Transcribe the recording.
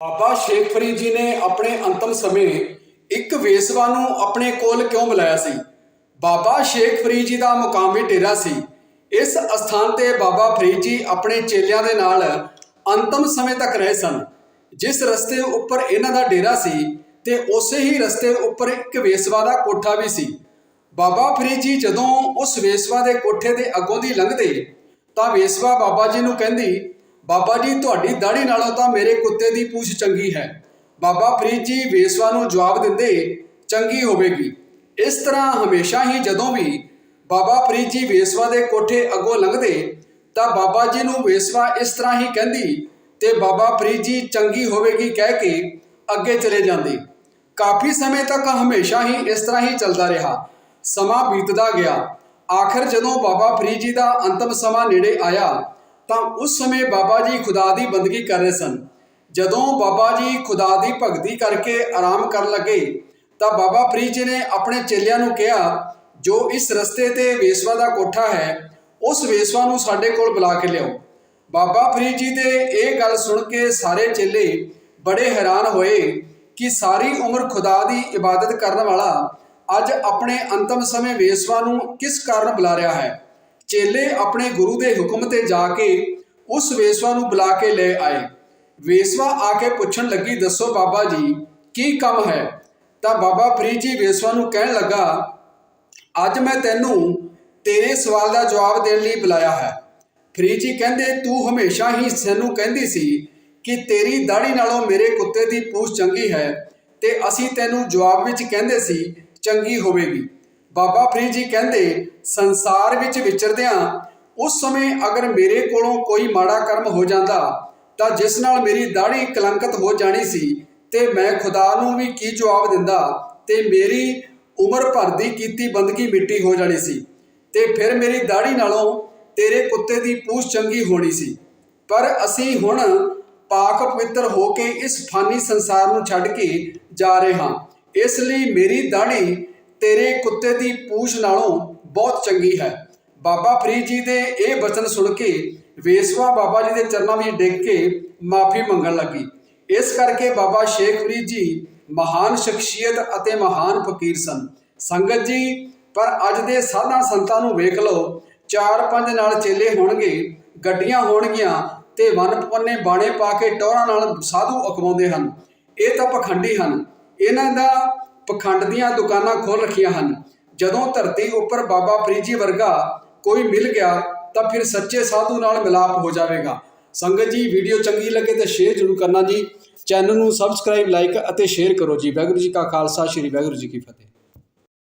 ਬਾਬਾ ਸ਼ੇਖ ਫਰੀਦ ਜੀ ਨੇ ਆਪਣੇ ਅੰਤਮ ਸਮੇਂ ਇੱਕ ਵੇਸਵਾ ਨੂੰ ਆਪਣੇ ਕੋਲ ਕਿਉਂ ਬੁਲਾਇਆ ਸੀ? ਬਾਬਾ ਸ਼ੇਖ ਫਰੀਦ ਜੀ ਦਾ ਮੁਕਾਮੀ ਡੇਰਾ ਸੀ। ਇਸ ਅਸਥਾਨ ਤੇ ਬਾਬਾ ਫਰੀਦ ਜੀ ਆਪਣੇ ਚੇਲਿਆਂ ਦੇ ਨਾਲ ਅੰਤਮ ਸਮੇਂ ਤੱਕ ਰਹੇ ਸਨ। ਜਿਸ ਰਸਤੇ ਉੱਪਰ ਇਹਨਾਂ ਦਾ ਡੇਰਾ ਸੀ ਤੇ ਉਸੇ ਹੀ ਰਸਤੇ ਉੱਪਰ ਇੱਕ ਵੇਸਵਾ ਦਾ ਕੋਠਾ ਵੀ ਸੀ। ਬਾਬਾ ਫਰੀਦ ਜੀ ਜਦੋਂ ਉਸ ਵੇਸਵਾ ਦੇ ਕੋਠੇ ਦੇ ਅੱਗੋਂ ਦੀ ਲੰਘਦੇ ਤਾਂ ਵੇਸਵਾ ਬਾਬਾ ਜੀ ਨੂੰ ਕਹਿੰਦੀ ਬਾਬਾ ਜੀ, ਤੁਹਾਡੀ ਦਾੜੀ ਨਾਲੋਂ ਤਾਂ ਮੇਰੇ ਕੁੱਤੇ ਦੀ ਪੂਛ ਚੰਗੀ ਹੈ। ਬਾਬਾ ਫਰੀਦ ਜੀ, ਵੇਸਵਾ ਨੂੰ ਜਵਾਬ ਦਿੰਦੇ ਚੰਗੀ ਹੋਵੇਗੀ। ਇਸ ਤਰ੍ਹਾਂ ਹਮੇਸ਼ਾ ਹੀ ਜਦੋਂ ਵੀ ਬਾਬਾ ਫਰੀਦ ਜੀ ਵੇਸਵਾ ਦੇ ਕੋਠੇ ਅੱਗੋਂ ਲੰਘਦੇ, ਤਾਂ ਬਾਬਾ ਜੀ ਨੂੰ ਵੇਸਵਾ ਇਸ ਤਰ੍ਹਾਂ ਹੀ ਕਹਿੰਦੀ ਤੇ ਬਾਬਾ ਫਰੀਦ ਜੀ ਚੰਗੀ ਹੋਵੇਗੀ ਕਹਿ ਕੇ ਅੱਗੇ ਚਲੇ ਜਾਂਦੇ। ਕਾਫੀ ਸਮੇਂ ਤੱਕ ਹਮੇਸ਼ਾ ਹੀ ਇਸ ਤਰ੍ਹਾਂ ਹੀ ਚੱਲਦਾ ਰਿਹਾ। ਸਮਾਂ ਬੀਤਦਾ ਗਿਆ। ਆਖਰ ਜਦੋਂ ਬਾਬਾ ਫਰੀਦ ਜੀ ਦਾ ਅੰਤਮ ਸਮਾਂ ਨੇੜੇ ਆਇਆ ਤਾਂ ਉਸ ਸਮੇਂ ਬਾਬਾ ਜੀ ਖੁਦਾ ਦੀ ਬੰਦਗੀ ਕਰ ਰਹੇ ਸਨ। ਜਦੋਂ ਬਾਬਾ ਜੀ ਖੁਦਾ ਦੀ ਭਗਤੀ ਕਰਕੇ ਆਰਾਮ ਕਰਨ ਲੱਗੇ, ਤਾਂ ਬਾਬਾ ਫਰੀਦ ਜੀ ਨੇ ਆਪਣੇ ਚੇਲਿਆਂ ਨੂੰ ਕਿਹਾ, ਜੋ ਇਸ ਰਸਤੇ ਤੇ ਵੇਸਵਾ ਦਾ ਕੋਠਾ ਹੈ, ਉਸ ਵੇਸਵਾ ਨੂੰ ਸਾਡੇ ਕੋਲ ਬੁਲਾ ਕੇ ਲਿਆਓ। ਬਾਬਾ ਫਰੀਦ ਜੀ ਦੇ ਇਹ ਗੱਲ ਸੁਣ ਕੇ ਸਾਰੇ ਚੇਲੇ ਬੜੇ ਹੈਰਾਨ ਹੋਏ ਕਿ ਸਾਰੀ ਉਮਰ ਖੁਦਾ ਦੀ ਇਬਾਦਤ ਕਰਨ ਵਾਲਾ ਅੱਜ ਆਪਣੇ ਅੰਤਮ ਸਮੇਂ ਵੇਸਵਾ ਨੂੰ ਕਿਸ ਕਾਰਨ ਬੁਲਾ ਰਿਹਾ ਹੈ। ਚੇਲੇ ਆਪਣੇ ਗੁਰੂ ਦੇ ਹੁਕਮ ਤੇ ਜਾ ਕੇ ਉਸ ਵੇਸਵਾ ਨੂੰ ਬੁਲਾ ਕੇ ਲੈ ਆਏ। ਵੇਸਵਾ ਆ ਕੇ ਪੁੱਛਣ ਲੱਗੀ, ਦੱਸੋ ਬਾਬਾ ਜੀ, ਕੀ ਕੰਮ ਹੈ? ਤਾਂ ਬਾਬਾ ਫਰੀਦ ਜੀ ਵੇਸਵਾ ਨੂੰ ਕਹਿਣ ਲੱਗਾ, ਅੱਜ ਮੈਂ ਤੈਨੂੰ ਤੇਰੇ ਸਵਾਲ ਦਾ ਜਵਾਬ ਦੇਣ ਲਈ ਬੁਲਾਇਆ ਹੈ। ਫਰੀਦ ਜੀ ਕਹਿੰਦੇ, ਤੂੰ ਹਮੇਸ਼ਾ ਹੀ ਸਾਨੂੰ ਕਹਿੰਦੀ ਸੀ ਕਿ ਤੇਰੀ ਦਾੜੀ ਨਾਲੋਂ ਮੇਰੇ ਕੁੱਤੇ ਦੀ ਪੂਛ ਚੰਗੀ ਹੈ ਤੇ ਅਸੀਂ ਤੈਨੂੰ ਜਵਾਬ ਵਿੱਚ ਕਹਿੰਦੇ ਸੀ, ਚੰਗੀ ਹੋਵੇਗੀ ਬਾਬਾ ਫਰੀਦ ਜੀ ਕਹਿੰਦੇ, ਸੰਸਾਰ ਵਿੱਚ ਵਿਚਰਦਿਆਂ, ਉਸ ਸਮੇਂ ਅਗਰ ਮੇਰੇ ਕੋਲੋਂ ਕੋਈ ਮਾੜਾ ਕਰਮ ਹੋ ਜਾਂਦਾ, ਤਾਂ ਜਿਸ ਨਾਲ ਮੇਰੀ ਦਾੜੀ ਕਲੰਕਿਤ ਹੋ ਜਾਣੀ ਸੀ, ਤੇ ਮੈਂ ਖੁਦਾ ਨੂੰ ਵੀ ਕੀ ਜਵਾਬ ਦਿੰਦਾ, ਤੇ ਮੇਰੀ ਉਮਰ ਭਰ ਦੀ ਕੀਤੀ ਬੰਦਗੀ ਮਿੱਟੀ ਹੋ ਜਾਣੀ ਸੀ, ਤੇ ਫਿਰ ਮੇਰੀ ਦਾੜੀ ਨਾਲੋਂ ਤੇਰੇ ਕੁੱਤੇ ਦੀ ਪੂਛ ਚੰਗੀ ਹੋਣੀ ਸੀ। ਪਰ ਅਸੀਂ ਹੁਣ ਪਾਕ ਪਵਿੱਤਰ ਹੋ ਕੇ ਇਸ ਫਾਨੀ ਸੰਸਾਰ ਨੂੰ ਛੱਡ ਕੇ ਜਾ ਰਹੇ ਹਾਂ। ਇਸ ਲਈ ਮੇਰੀ ਦਾੜੀ ਤੇਰੇ ਕੁੱਤੇ ਦੀ ਪੂਛ ਨਾਲੋਂ ਬਹੁਤ ਚੰਗੀ ਹੈ। ਬਾਬਾ ਫਰੀਦ ਜੀ ਦੇ ਇਹ ਬਚਨ ਸੁਣ ਕੇ ਵੇਸਵਾ ਬਾਬਾ ਜੀ ਦੇ ਚਰਨਾਂ ਵਿੱਚ ਡਿੱਗ ਕੇ ਮਾਫੀ ਮੰਗਣ ਲੱਗੀ। ਇਸ ਕਰਕੇ ਬਾਬਾ ਸ਼ੇਖ ਫਰੀਦ ਜੀ ਮਹਾਨ ਸ਼ਖਸੀਅਤ ਅਤੇ ਮਹਾਨ ਫਕੀਰ ਸਨ। ਸੰਗਤ ਜੀ, ਪਰ ਅੱਜ ਦੇ ਸਾਧਾਂ ਸੰਤਾਂ ਨੂੰ ਵੇਖ ਲਓ, ਚਾਰ ਪੰਜ ਨਾਲ ਚੇਲੇ ਹੋਣਗੇ, ਗੱਡੀਆਂ ਹੋਣਗੀਆਂ ਤੇ ਵਨ ਪੰਨੇ ਬਾਣੇ ਪਾ ਕੇ ਟੋਰਾਂ ਨਾਲ ਸਾਧੂ ਅਕਵਾਉਂਦੇ ਹਨ। ਇਹ ਤਾਂ ਪਖੰਡੀ ਹਨ। ਇਹਨਾਂ ਦਾ ਪਖੰਡ ਦੀਆਂ ਦੁਕਾਨਾਂ ਖੋਲ ਰੱਖੀਆਂ ਹਨ। ਜਦੋਂ ਧਰਤੀ ਉੱਪਰ ਬਾਬਾ ਫਰੀਦ ਜੀ ਵਰਗਾ ਕੋਈ ਮਿਲ ਗਿਆ, ਤਾਂ ਫਿਰ ਸੱਚੇ ਸਾਧੂ ਨਾਲ ਮਿਲਾਪ ਹੋ ਜਾਵੇਗਾ। ਸੰਗਤ ਜੀ, ਵੀਡੀਓ ਚੰਗੀ ਲੱਗੇ ਤਾਂ ਸ਼ੇਅਰ ਜ਼ਰੂਰ ਕਰਨਾ ਜੀ। ਚੈਨਲ ਨੂੰ ਸਬਸਕ੍ਰਾਈਬ ਲਾਈਕ ਅਤੇ ਸ਼ੇਅਰ ਕਰੋ ਜੀ। ਵਾਹਿਗੁਰੂ ਜੀ ਕਾ ਖਾਲਸਾ, ਸ੍ਰੀ ਵਾਹਿਗੁਰੂ ਜੀ ਕੀ ਫਤਿਹ।